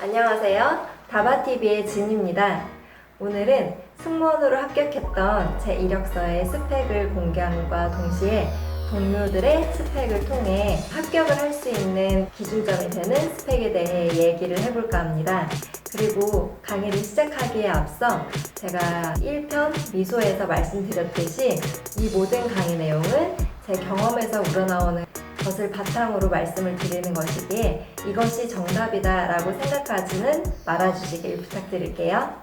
안녕하세요. 다바TV의 진입니다. 오늘은 승무원으로 합격했던 제 이력서의 스펙을 공개함과 동시에 동료들의 스펙을 통해 합격을 할 수 있는 기준점이 되는 스펙에 대해 얘기를 해볼까 합니다. 그리고 강의를 시작하기에 앞서 제가 1편 미소에서 말씀드렸듯이 이 모든 강의 내용은 제 경험에서 우러나오는 것을 바탕으로 말씀을 드리는 것이기에 이것이 정답이다라고 생각하지는 말아주시길 부탁드릴게요.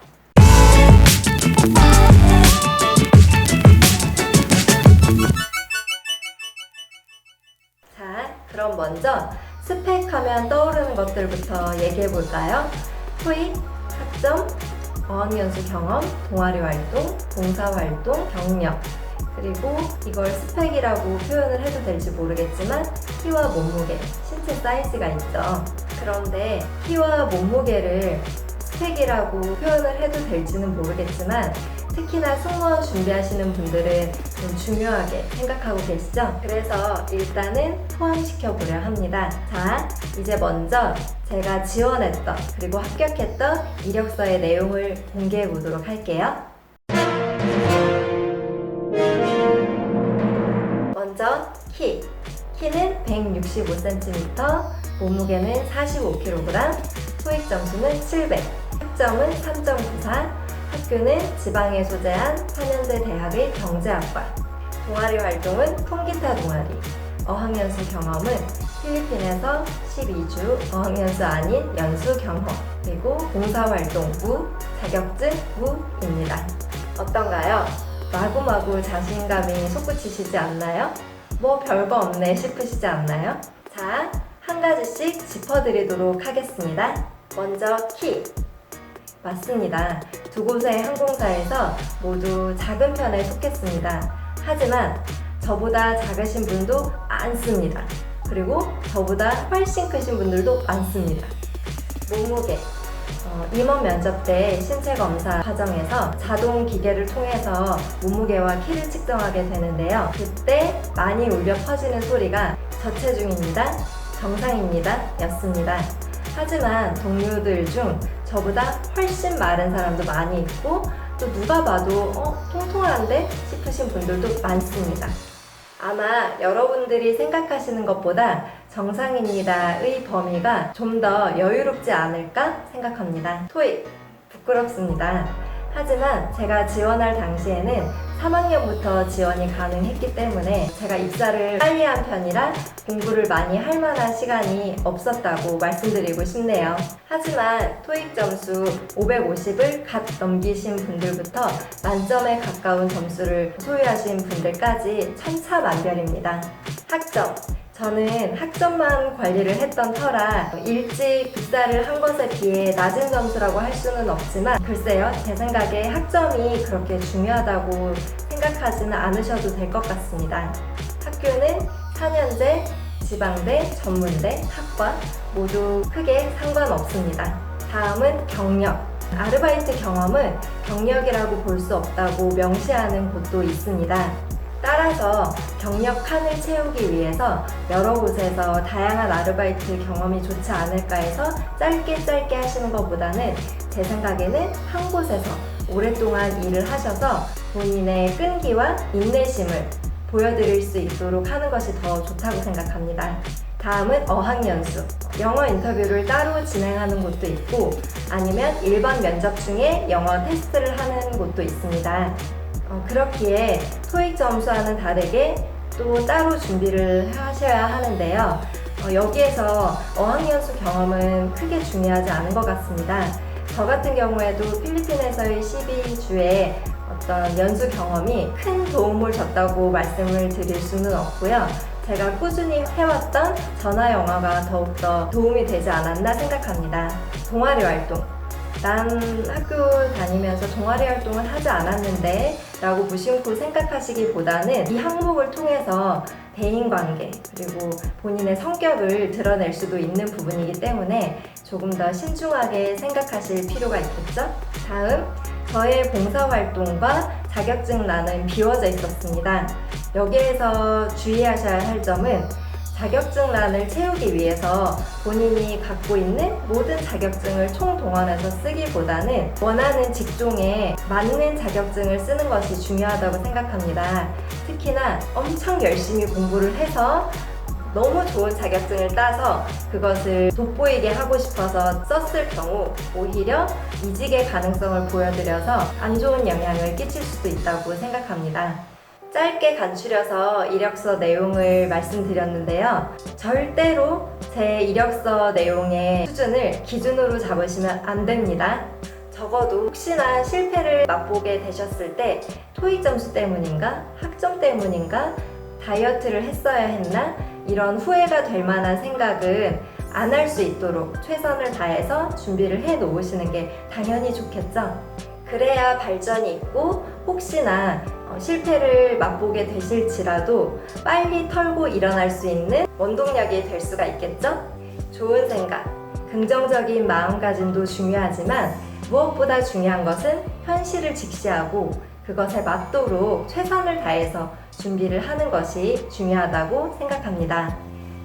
자, 그럼 먼저 스펙하면 떠오르는 것들부터 얘기해 볼까요? 토익, 학점, 어학연수 경험, 동아리 활동, 봉사 활동, 경력, 그리고 이걸 스펙이라고 표현을 해도 될지 모르겠지만 키와 몸무게, 신체 사이즈가 있죠. 그런데 키와 몸무게를 스펙이라고 표현을 해도 될지는 모르겠지만 특히나 승무원 준비하시는 분들은 좀 중요하게 생각하고 계시죠? 그래서 일단은 포함시켜 보려 합니다. 자, 이제 먼저 제가 지원했던 그리고 합격했던 이력서의 내용을 공개해 보도록 할게요. 먼저 키. 키는 165cm, 몸무게는 45kg, 토익 점수는 700, 학점은 3.94, 학교는 지방에 소재한 4년제 대학의 경제학과, 동아리 활동은 통기타 동아리, 어학연수 경험은 필리핀에서 12주 어학연수 아닌 연수 경험, 그리고 봉사활동 무, 자격증 무입니다. 어떤가요? 마구마구 자신감이 솟구치시지 않나요? 뭐 별거 없네 싶으시지 않나요? 자, 한 가지씩 짚어드리도록 하겠습니다. 먼저 키. 맞습니다. 두 곳의 항공사에서 모두 작은 편에 속했습니다. 하지만 저보다 작으신 분도 많습니다. 그리고 저보다 훨씬 크신 분들도 많습니다. 몸무게. 어, 임원 면접 때 신체 검사 과정에서 자동 기계를 통해서 몸무게와 키를 측정하게 되는데요. 그때 많이 울려 퍼지는 소리가 저체중입니다. 정상입니다. 였습니다. 하지만 동료들 중 저보다 훨씬 마른 사람도 많이 있고 또 누가 봐도 어, 통통한데 싶으신 분들도 많습니다. 아마 여러분들이 생각하시는 것보다 정상입니다의 범위가 좀 더 여유롭지 않을까 생각합니다. 토익 부끄럽습니다. 하지만 제가 지원할 당시에는 3학년부터 지원이 가능했기 때문에 제가 입사를 빨리 한 편이라 공부를 많이 할 만한 시간이 없었다고 말씀드리고 싶네요. 하지만 토익 점수 550을 갓 넘기신 분들부터 만점에 가까운 점수를 소유하신 분들까지 천차만별입니다. 학점. 저는 학점만 관리를 했던 터라 일찍 입사를 한 것에 비해 낮은 점수라고 할 수는 없지만 글쎄요 제 생각에 학점이 그렇게 중요하다고 생각하지는 않으셔도 될 것 같습니다. 학교는 4년제, 지방대, 전문대, 학과 모두 크게 상관없습니다. 다음은 경력. 아르바이트 경험은 경력이라고 볼 수 없다고 명시하는 곳도 있습니다. 따라서 경력 칸을 채우기 위해서 여러 곳에서 다양한 아르바이트 경험이 좋지 않을까 해서 짧게 짧게 하시는 것보다는 제 생각에는 한 곳에서 오랫동안 일을 하셔서 본인의 끈기와 인내심을 보여드릴 수 있도록 하는 것이 더 좋다고 생각합니다. 다음은 어학연수. 영어 인터뷰를 따로 진행하는 곳도 있고 아니면 일반 면접 중에 영어 테스트를 하는 곳도 있습니다. 어, 그렇기에 토익 점수와는 다르게 또 따로 준비를 하셔야 하는데요. 어, 여기에서 어학연수 경험은 크게 중요하지 않은 것 같습니다. 저 같은 경우에도 필리핀에서의 12주의 어떤 연수 경험이 큰 도움을 줬다고 말씀을 드릴 수는 없고요. 제가 꾸준히 해왔던 전화 영어가 더욱더 도움이 되지 않았나 생각합니다. 동아리 활동. 난 학교 다니면서 동아리 활동을 하지 않았는데 라고 무심코 생각하시기보다는 이 항목을 통해서 대인관계 그리고 본인의 성격을 드러낼 수도 있는 부분이기 때문에 조금 더 신중하게 생각하실 필요가 있겠죠? 다음 저의 봉사활동과 자격증란은 비워져 있었습니다. 여기에서 주의하셔야 할 점은 자격증란을 채우기 위해서 본인이 갖고 있는 모든 자격증을 총동원해서 쓰기보다는 원하는 직종에 맞는 자격증을 쓰는 것이 중요하다고 생각합니다. 특히나 엄청 열심히 공부를 해서 너무 좋은 자격증을 따서 그것을 돋보이게 하고 싶어서 썼을 경우 오히려 이직의 가능성을 보여드려서 안 좋은 영향을 끼칠 수도 있다고 생각합니다. 짧게 간추려서 이력서 내용을 말씀드렸는데요. 절대로 제 이력서 내용의 수준을 기준으로 잡으시면 안 됩니다. 적어도 혹시나 실패를 맛보게 되셨을 때 토익 점수 때문인가 학점 때문인가 다이어트를 했어야 했나 이런 후회가 될 만한 생각은 안 할 수 있도록 최선을 다해서 준비를 해 놓으시는 게 당연히 좋겠죠. 그래야 발전이 있고 혹시나 어, 실패를 맛보게 되실지라도 빨리 털고 일어날 수 있는 원동력이 될 수가 있겠죠? 좋은 생각, 긍정적인 마음가짐도 중요하지만 무엇보다 중요한 것은 현실을 직시하고 그것에 맞도록 최선을 다해서 준비를 하는 것이 중요하다고 생각합니다.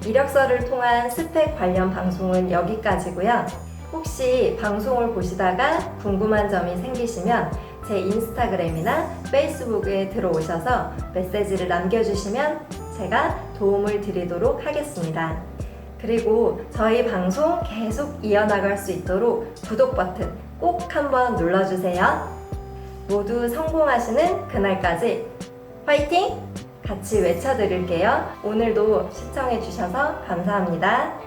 이력서를 통한 스펙 관련 방송은 여기까지고요. 혹시 방송을 보시다가 궁금한 점이 생기시면 제 인스타그램이나 페이스북에 들어오셔서 메시지를 남겨주시면 제가 도움을 드리도록 하겠습니다. 그리고 저희 방송 계속 이어나갈 수 있도록 구독 버튼 꼭 한번 눌러주세요. 모두 성공하시는 그날까지 화이팅! 같이 외쳐드릴게요. 오늘도 시청해주셔서 감사합니다.